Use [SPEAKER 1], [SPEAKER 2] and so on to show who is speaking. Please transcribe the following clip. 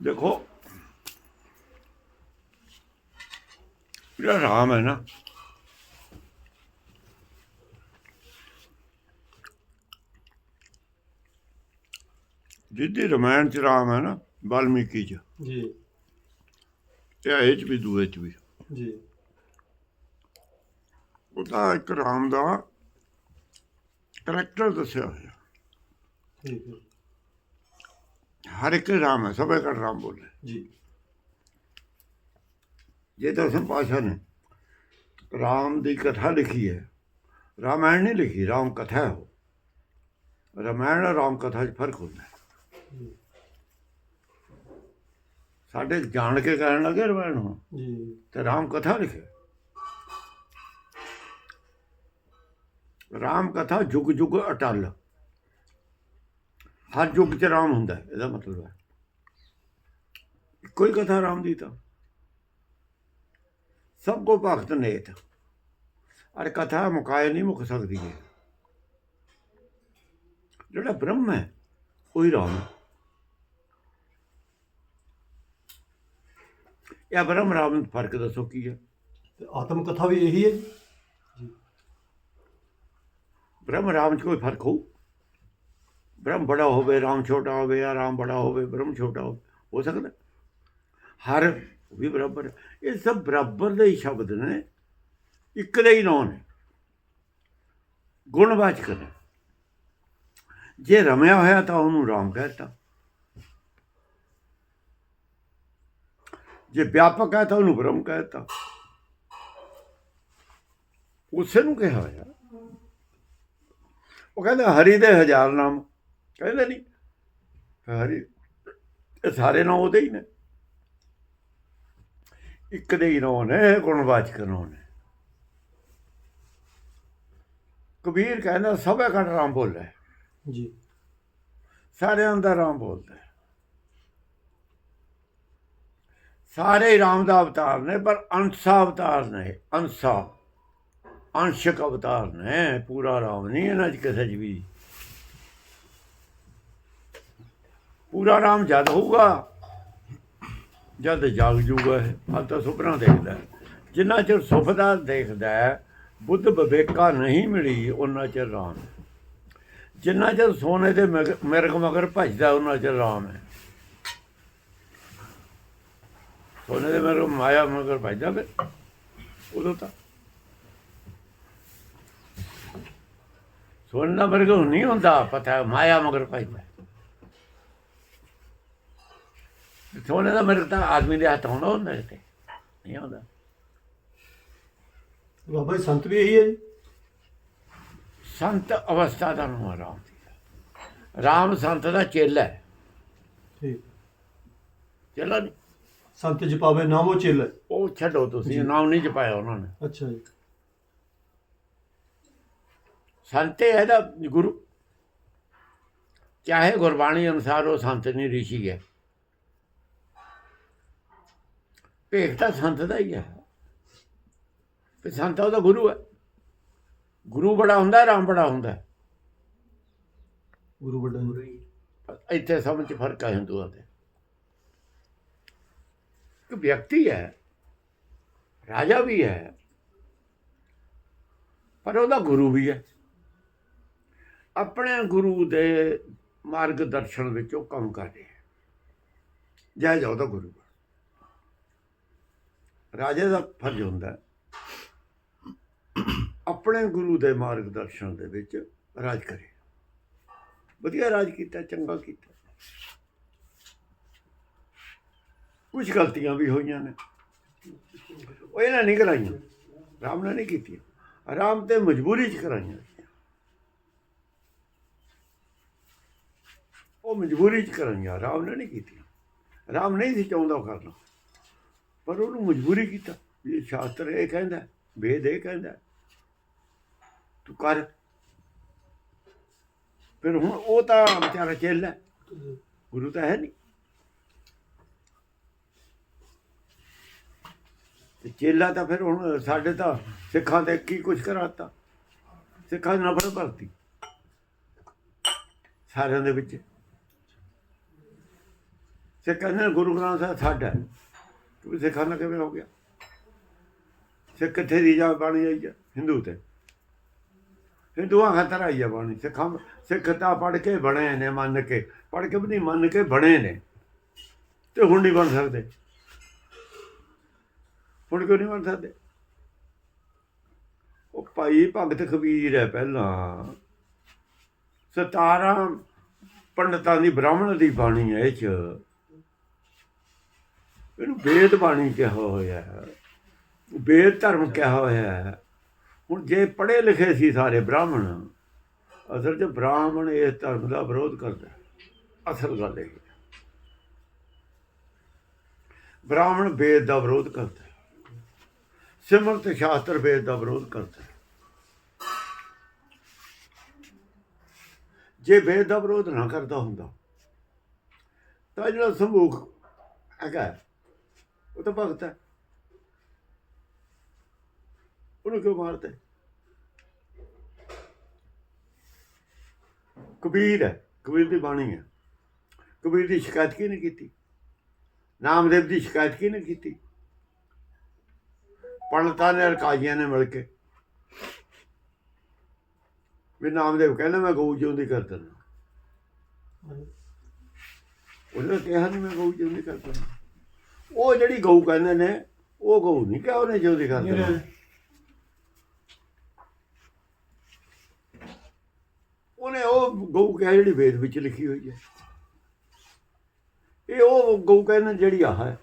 [SPEAKER 1] ਦੇਖੋ ਜਿਹੜਾ ਰਾਮ ਹੈ ਨਾ ਜਿੱਦੀ ਰਮਾਇਣ ਚ ਰਾਮ ਹੈ ਨਾ ਵਾਲਮੀਕੀ ਚ
[SPEAKER 2] ਜੀ
[SPEAKER 1] ਤੇ ਇਹ ਚ ਵੀ ਦੂਏ ਚ ਵੀ
[SPEAKER 2] ਜੀ
[SPEAKER 1] ਉਹਦਾ ਇੱਕ ਰਾਮ ਦਾ ਕਰੈਕਟਰ ਦੱਸਿਆ ਹੋਇਆ
[SPEAKER 2] ਠੀਕ ਹੈ
[SPEAKER 1] ਹਰ ਇੱਕ ਰਾਮ ਹੈ ਸਭੇ ਕਰ ਰਾਮ ਬੋਲੇ।
[SPEAKER 2] ਜੀ।
[SPEAKER 1] ਜੇ ਦਸਮ ਪਾਸ਼ਾ ਨੇ ਰਾਮ ਦੀ ਕਥਾ ਲਿਖੀ ਹੈ ਰਾਮਾਇਣ ਨਹੀਂ ਲਿਖੀ ਰਾਮ ਕਥਾ ਹੈ ਉਹ। ਰਾਮਾਇਣ ਔਰ ਰਾਮ ਕਥਾ 'ਚ ਫ਼ਰਕ ਹੁੰਦਾ ਹੈ। ਸਾਡੇ ਜਾਣ ਕੇ ਕਹਿਣ ਲੱਗੇ ਰਾਮਾਇਣ ਹੁਣ
[SPEAKER 2] ਜੀ।
[SPEAKER 1] ਤੇ ਰਾਮ ਕਥਾ ਲਿਖੇ। ਰਾਮ ਕਥਾ ਜੁਗ ਜੁਗ ਅਟਲ। ਹਰ ਯੁੱਗ ਚ ਰਾਮ ਹੁੰਦਾ ਇਹਦਾ ਮਤਲਬ ਹੈ। ਕੋਈ ਕਥਾ ਰਾਮ ਦੀ ਤਾਂ। ਸਭ ਕੋ ਭਗਤ ਨੇਤ। ਅਰ ਕਥਾ ਮੁਕਾਏ ਨਹੀਂ ਮੁੱਕ ਸਕਦੀ ਹੈ ਜਿਹੜਾ ਬ੍ਰਹਮ ਹੈ ਉਹੀ ਰਾਮ ਹੈ। ਇਹ ਬ੍ਰਹਮ ਰਾਮ ਨੂੰ ਫ਼ਰਕ ਦੱਸੋ ਕੀ ਹੈ?
[SPEAKER 2] ਤੇ ਆਤਮ ਕਥਾ ਵੀ ਇਹੀ ਹੈ ਜੀ।
[SPEAKER 1] ਬ੍ਰਹਮ ਰਾਮ ਚ ਕੋਈ ਫ਼ਰਕ ਹੋਊ? ਬ੍ਰਹਮ ਬੜਾ ਹੋਵੇ, ਰਾਮ ਛੋਟਾ ਹੋਵੇ ਜਾਂ ਰਾਮ ਬੜਾ ਹੋਵੇ, ਬ੍ਰਹਮ ਛੋਟਾ ਹੋਵੇ, ਹੋ ਸਕਦਾ। ਹਰ ਵੀ ਬਰਾਬਰ ਇਹ ਸਭ ਬਰਾਬਰ ਦੇ ਹੀ ਸ਼ਬਦ ਨੇ। ਇੱਕ ਦੇ ਹੀ ਨਾਂ ਨੇ। ਗੁਣਵਾਚਕ ਨੇ। ਜੇ ਰਮਿਆ ਹੋਇਆ ਤਾਂ ਉਹਨੂੰ ਰਾਮ ਕਹਿਤਾ। ਜੇ ਵਿਆਪਕ ਹੈ ਤਾਂ ਉਹਨੂੰ ਬ੍ਰਹਮ ਕਹਿਤਾ। ਉਸੇ ਨੂੰ ਕਿਹਾ ਹੋਇਆ। ਉਹ ਕਹਿੰਦਾ ਹਰੀ ਦੇ ਹਜ਼ਾਰ ਨਾਮ। ਕਹਿੰਦੇ ਨਹੀਂ। ਇਹ ਸਾਰੇ ਨਾਮ ਉਹਦੇ ਹੀ ਨੇ। ਇੱਕ ਦੇ ਹੀ ਨਾਮ ਨੇ ਗੁਣਵਾਚਕ ਨਾਮ ਨੇ। ਕਬੀਰ ਕਹਿੰਦਾ ਸਭੇ ਘਟ ਰਾਮ ਬੋਲੇ।
[SPEAKER 2] ਜੀ।
[SPEAKER 1] ਸਾਰੇ ਅੰਦਰ ਰਾਮ ਬੋਲਦਾ। ਸਾਰੇ ਰਾਮ ਦਾ ਅਵਤਾਰ ਨੇ ਪਰ ਅੰਸ਼ਾ ਅਵਤਾਰ ਨੇ ਅੰਸ਼ਾ। ਅੰਸ਼ਕ ਅਵਤਾਰ ਨੇ ਪੂਰਾ ਰਾਮ ਨਹੀਂ ਇਹਨਾਂ ਚ ਕਿਸੇ ਚ ਵੀ। ਪੂਰਾ ਰਾਮ ਜਦ ਹੋਊਗਾ, ਜਦ ਜਾਗ ਜੂਗਾ ਆ ਤਾਂ ਸੁਪਨਾ ਦੇਖਦਾ ਜਿੰਨਾ ਚਿਰ ਸੁਪਨਾ ਦੇਖਦਾ ਬੁੱਧ ਵਿਵੇਕਾ ਨਹੀਂ ਮਿਲੀ ਉਹਨਾਂ ਚਿਰ ਰਾਮ ਹੈ। ਜਿੰਨਾ ਚਿਰ ਸੋਨੇ ਦੇ ਮਿਰਗ ਮਿਰਗ ਮਗਰ ਭਜਦਾ ਉਹਨਾਂ ਚਿਰ ਰਾਮ ਹੈ। ਸੋਨੇ ਦੇ ਮਿਰਗ ਮਾਇਆ ਮਗਰ ਭਜਦਾ ਫਿਰ, ਉਦੋਂ ਤਾਂ। ਸੋਨੇ ਦਾ ਮਿਰਗ ਨਹੀਂ ਹੁੰਦਾ, ਪਤਾ ਮਾਇਆ ਮਗਰ ਭਜਦਾ ਸੋਨੇ ਦਾ ਮਿਰਗ ਤਾਂ ਆਦਮੀ ਦੇ ਹੱਥ ਹੁੰਦਾ ਹੁੰਦਾ ਕਿਤੇ ਨਹੀਂ ਹੁੰਦਾ
[SPEAKER 2] ਬਾਬਾ ਜੀ ਸੰਤ ਵੀ ਇਹੀ ਹੈ ਜੀ?
[SPEAKER 1] ਸੰਤ ਅਵਸਥਾ ਦਾ ਨਾਮ ਰਾਮ ਦੀ ਰਾਮ ਸੰਤ ਦਾ ਚੇਲਾ ਹੈ।
[SPEAKER 2] ਠੀਕ।
[SPEAKER 1] ਚੇਲਾ ਨਹੀਂ।
[SPEAKER 2] ਸੰਤ ਜਪਾਵੇ ਨਾਮੋ ਚੇਲਾ
[SPEAKER 1] ਉਹ ਛੱਡੋ ਤੁਸੀਂ ਨਾਮ ਨਹੀਂ ਜਪਾਇਆ ਉਹਨਾਂ ਨੇ।
[SPEAKER 2] ਅੱਛਾ ਜੀ।
[SPEAKER 1] ਸੰਤੇ ਹੈ ਦਾ ਗੁਰੂ। ਚਾਹੇ ਗੁਰਬਾਣੀ ਅਨੁਸਾਰ ਉਹ ਸੰਤ ਨਹੀਂ ਰਿਸ਼ੀ ਹੈ। ਭੇਖ ਤਾਂ ਸੰਤ ਦਾ ਹੀ ਹੈ। ਤੇ ਸੰਤ ਉਹਦਾ ਗੁਰੂ ਹੈ। ਗੁਰੂ ਬੜਾ ਹੁੰਦਾ ਰਾਮ ਬੜਾ ਹੁੰਦਾ।
[SPEAKER 2] ਗੁਰੂ
[SPEAKER 1] ਪਰ ਇੱਥੇ ਸਮਝ ਚ ਫ਼ਰਕ ਹੈ ਹਿੰਦੂਆਂ ਦੇ ਇੱਕ ਵਿਅਕਤੀ ਹੈ ਰਾਜਾ ਵੀ ਹੈ ਪਰ ਉਹਦਾ ਗੁਰੂ ਵੀ ਹੈ। ਆਪਣੇ ਗੁਰੂ ਦੇ ਮਾਰਗਦਰਸ਼ਨ ਵਿੱਚ ਉਹ ਕੰਮ ਕਰ ਰਿਹਾ ਜੈ ਜਾ ਉਹਦਾ ਗੁਰੂ। ਰਾਜੇ ਦਾ ਫਰਜ਼ ਹੁੰਦਾ ਆਪਣੇ ਗੁਰੂ ਦੇ ਮਾਰਗਦਰਸ਼ਨ ਦੇ ਵਿੱਚ ਰਾਜ ਕਰੇ। ਵਧੀਆ ਰਾਜ ਕੀਤਾ, ਚੰਗਾ ਕੀਤਾ। ਕੁਝ ਗਲਤੀਆਂ ਵੀ ਹੋਈਆਂ ਨੇ। ਉਹ ਇਹਨਾਂ ਨਹੀਂ ਕਰਾਈਆਂ। ਰਾਮ ਨੇ ਨਹੀਂ ਕੀਤੀਆਂ। ਰਾਮ ਤੇ ਮਜਬੂਰੀ 'ਚ ਕਰਾਈਆਂ ਉਹ ਮਜਬੂਰੀ 'ਚ ਕਰਾਈਆਂ। ਰਾਮ ਨੇ ਨਹੀਂ ਕੀਤੀਆਂ। ਰਾਮ ਨਹੀਂ ਸੀ ਚਾਹੁੰਦਾ ਉਹ ਕਰਨਾ। ਪਰ ਉਹਨੂੰ ਮਜਬੂਰੀ ਕੀਤਾ। ਇਹ ਸ਼ਾਸਤਰ ਇਹ ਕਹਿੰਦਾ, ਵੇਦ ਇਹ ਕਹਿੰਦਾ, ਤੂੰ ਕਰ। ਫਿਰ ਹੁਣ ਉਹ ਤਾਂ ਵਿਚਾਰਾ ਚੇਲਾ ਗੁਰੂ ਤਾਂ ਹੈ ਨਹੀਂ ਤੇ ਚੇਲਾ ਤਾਂ ਫਿਰ ਹੁਣ ਸਾਡੇ ਤਾਂ ਸਿੱਖਾਂ ਦੇ ਕੀ ਕੁਝ ਕਰਾਤਾ। ਸਿੱਖਾਂ ਦੀ ਨਫ਼ਰਤ ਭਰਤੀ ਸਾਰਿਆਂ ਦੇ ਵਿੱਚ। ਸਿੱਖ ਕਹਿੰਦੇ ਨੇ ਗੁਰੂ ਗ੍ਰੰਥ ਸਾਹਿਬ ਸਾਡਾ ਕਿ ਸਿੱਖਾਂ ਨਾਲ ਕਿਵੇਂ ਹੋ ਗਿਆ? ਸਿੱਖ ਕਿੱਥੇ ਦੀ ਜਾ ਬਾਣੀ ਆਈ ਆ? ਹਿੰਦੂ ਤੇ। ਹਿੰਦੂਆਂ ਖਾਤਰ ਆਈ ਆ ਬਾਣੀ। ਸਿੱਖਾਂ ਸਿੱਖ ਤਾਂ ਪੜ ਕੇ ਬਣੇ ਨੇ, ਮੰਨ ਕੇ। ਪੜ ਕੇ ਵੀ ਨਹੀਂ, ਮੰਨ ਕੇ ਬਣੇ ਨੇ। ਤੇ ਹੁਣ ਨਹੀਂ ਬਣ ਸਕਦੇ। ਹੁਣ ਕਿਉਂ ਨਹੀਂ ਬਣ ਸਕਦੇ? ਉਹ ਭਾਈ ਭਗਤ ਕਬੀਰ ਹੈ ਪਹਿਲਾਂ। ਸਤਾਰਾਂ ਪੰਡਤਾਂ ਦੀ ਬ੍ਰਾਹਮਣ ਦੀ ਬਾਣੀ ਹੈ ਇਹ ਚ। ਇਹਨੂੰ ਵੇਦ ਬਾਣੀ ਕਿਹਾ ਹੋਇਆ ਹੈ। ਵੇਦ ਧਰਮ ਕਿਹਾ ਹੋਇਆ ਹੈ। ਹੁਣ ਜੇ ਪੜ੍ਹੇ ਲਿਖੇ ਸੀ ਸਾਰੇ ਬ੍ਰਾਹਮਣ, ਅਸਲ 'ਚ ਬ੍ਰਾਹਮਣ ਇਸ ਧਰਮ ਦਾ ਵਿਰੋਧ ਕਰਦਾ ਅਸਲ ਗੱਲ ਇਹ ਹੈ। ਬ੍ਰਾਹਮਣ ਵੇਦ ਦਾ ਵਿਰੋਧ ਕਰਦਾ ਸਿਮਰਤ ਸ਼ਾਸਤਰ ਵੇਦ ਦਾ ਵਿਰੋਧ ਕਰਦਾ ਜੇ ਵੇਦ ਦਾ ਵਿਰੋਧ ਨਾ ਕਰਦਾ ਹੁੰਦਾ, ਤਾਂ ਜਿਹੜਾ ਸੰਭੂਖ ਹੈਗਾ ਉਹ ਤਾਂ ਭਗਤ ਹੈ। ਉਹਨੂੰ ਕਿਉਂ ਮਾਰਦੇ ਕਬੀਰ ਹੈ। ਕਬੀਰ ਦੀ ਬਾਣੀ ਹੈ। ਕਬੀਰ ਦੀ ਸ਼ਿਕਾਇਤ ਕੀ ਨਹੀਂ ਕੀਤੀ? ਨਾਮਦੇਵ ਦੀ ਸ਼ਿਕਾਇਤ ਕੀ ਨਹੀਂ ਕੀਤੀ? ਪੰਡਤਾਂ ਨੇ ਅਰਕਾਈਆਂ ਨੇ ਮਿਲ ਕੇ। ਵੀ ਨਾਮਦੇਵ ਕਹਿੰਦਾ ਮੈਂ ਗਊ ਜਿਉਂਦੀ ਕਰ ਦਿੰਦਾ। ਉਹਨੇ ਕਿਹਾ ਨਹੀਂ ਮੈਂ ਗਊ ਜਿਉਂਦੀ ਕਰ ਦਿੰਦਾ। ਉਹ ਜਿਹੜੀ ਗਊ ਕਹਿੰਦੇ ਨੇ ਉਹ ਗਊ ਨਹੀਂ ਕਿਹਾ ਉਹਨੇ ਜਿਉਂਦੀ ਕਰ। ਦਿੰਦਾ ਉਹਨੇ ਉਹ ਗਊ ਕਿਹਾ ਜਿਹੜੀ ਵੇਦ ਵਿੱਚ ਲਿਖੀ ਹੋਈ ਹੈ। ਇਹ ਉਹ ਗਊ ਕਹਿੰਦੇ ਜਿਹੜੀ ਆਹ ਹੈ।